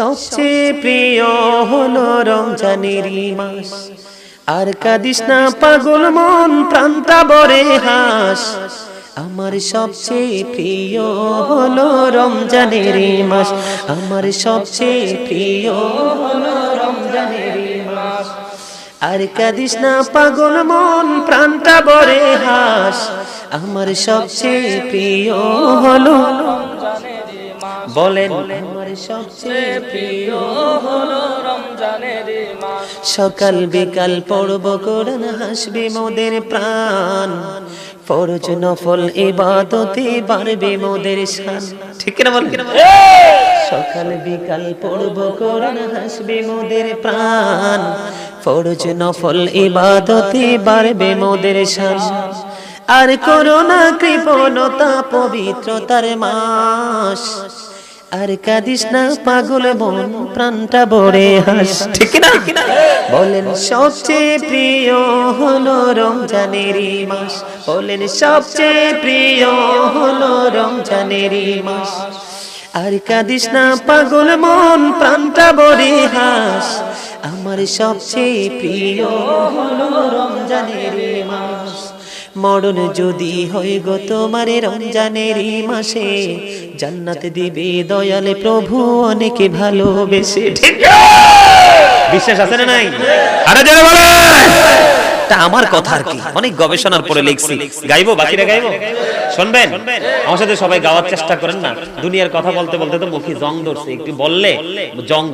সবচেয়ে প্রিয় হলো রমজানেরই মাস আর কাদিস না, পাগল মন প্রান্তা বরে হাস। আমার সবচেয়ে প্রিয় হলো রমজানেরই মাস আমার সবচেয়ে প্রিয় হলো রমজানেরই মাস আর কাদিস না, পাগল মন, প্রাণটা বরে হাস। আমার সবচেয়ে প্রিয় হলো বলেন। আমার সবচেয়ে প্রিয় হলো সকাল বিকাল পড়ব কোরআন হাসবে মোদের প্রাণ। ফরজ নফল ইবাদতে বাড়বে মোদের শান। ঠিক না বল সকাল বিকাল পড়ব কোরআন হাসবে মোদের প্রাণ। ফরজ নফল ইবাদতে বাড়বে মোদের শান। আর করোনা কৃপণতা পবিত্রতার মাস। আর কাদিস না, পাগল মন প্রাণটা বড়ে হাস। ঠিক না বলেন, সবচেয়ে প্রিয় হলো রমজানেরই মাস। বলেন, সবচেয়ে প্রিয় হলো রমজানেরই মাস। আর কাদিস না, পাগল মন প্রাণটা বড়ে হাস। আমার সবচেয়ে প্রিয় হলো রমজানেরই মাস। মরণ যদি হয় গো তোমার রমজানেরই মাসে, জান্নাত দিবে দয়ালে প্রভু অনেকে ভালোবেসে। বিশ্বাস আছে না নাই? আরে যারা বলে তা আমার কথা আর কি? অনেক গবেষণার পরে লিখছি। গাইবো, বাকিরা গাইবো? শুনবেন? আমার সাথে সবাই গাওয়ার চেষ্টা করেন না। দুনিয়ার কথা বলতে বলতে তো মুখে জং ধরছে। একটু বললে জং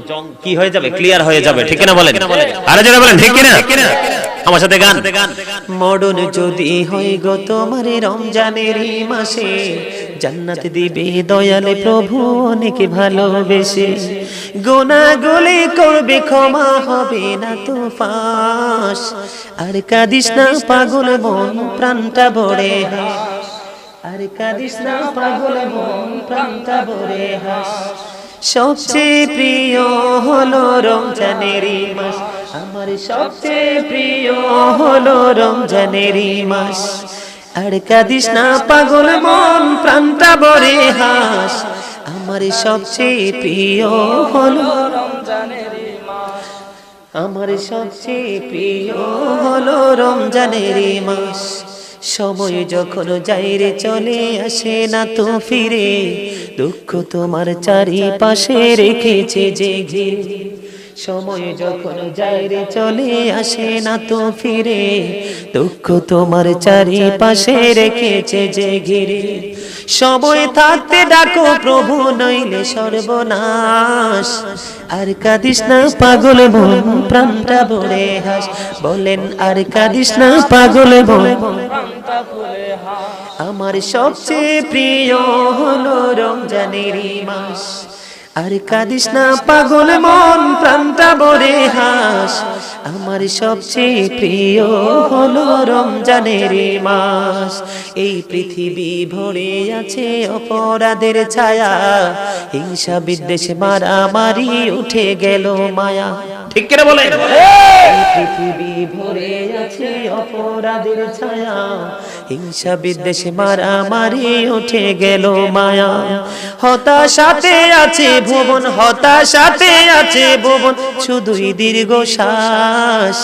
কি হয়ে যাবে? ক্লিয়ার হয়ে যাবে। ঠিক না বলেন? আরে যারা বলেন, ঠিক না আমার সাথে গান। মরণ যদি হয় গো তোমার রমজানের মাসে, জান্নাত দিবে দয়ালে প্রভু অনেক ভালোবেসে। গোনা গলে করবে, ক্ষমা হবে না তো ফাঁস। আর কাদিস না পাগল মন, প্রাণটা বড়ে হাস। আর কাদিস না পাগল মন, প্রাণটা বড়ে হাস। সবচেয়ে প্রিয় হলো রমজানেরই মাস। আমার সবচেয়ে প্রিয় হলো রমজানেরই মাস। আর কাদিস না, পাগল মন, প্রাণটা বরে হাস। আমার সবচেয়ে প্রিয় হলো আমার সবচেয়ে প্রিয় হলো রমজানেরই মাস। সময় যখন যাই রে, চলে আসে না তো ফিরে। দুঃখ তোমার চারিপাশে রেখেছে যে ঘিরে। সময় যখন যাই রে, চলে আসে না তো ফিরে। দুঃখ তোমার চারিপাশে রেখেছে যে ঘিরে। সময় থাকতে ডাকো, প্রভু নইলে সর্বনাশ। আর কাদিস না পাগল মন, প্রাণটা বলে হাস। বলেন, আর কাদিস না পাগল মন আমার সবচেয়ে প্রিয় হলো রমজানের মাস। আর কাদিস না পাগল মন প্রাণটা বরে হাস। আমার সবচেয়ে প্রিয় হলো রমজানের মাস। এই পৃথিবী ভরে আছে অপরাধের ছায়া। হিংসা বিদ্বেষ মারামারি উঠে গেল মায়া। ঠিক করে বলে পৃথিবী ভরে আছে অপরাধের ছায়া। হিংসা বিদ্বেষ মারামারি উঠে গেল মায়া। হতাশাতে আছে ভুবন হতাশাতে আছে ভুবন শুধুই দীর্ঘ শ্বাস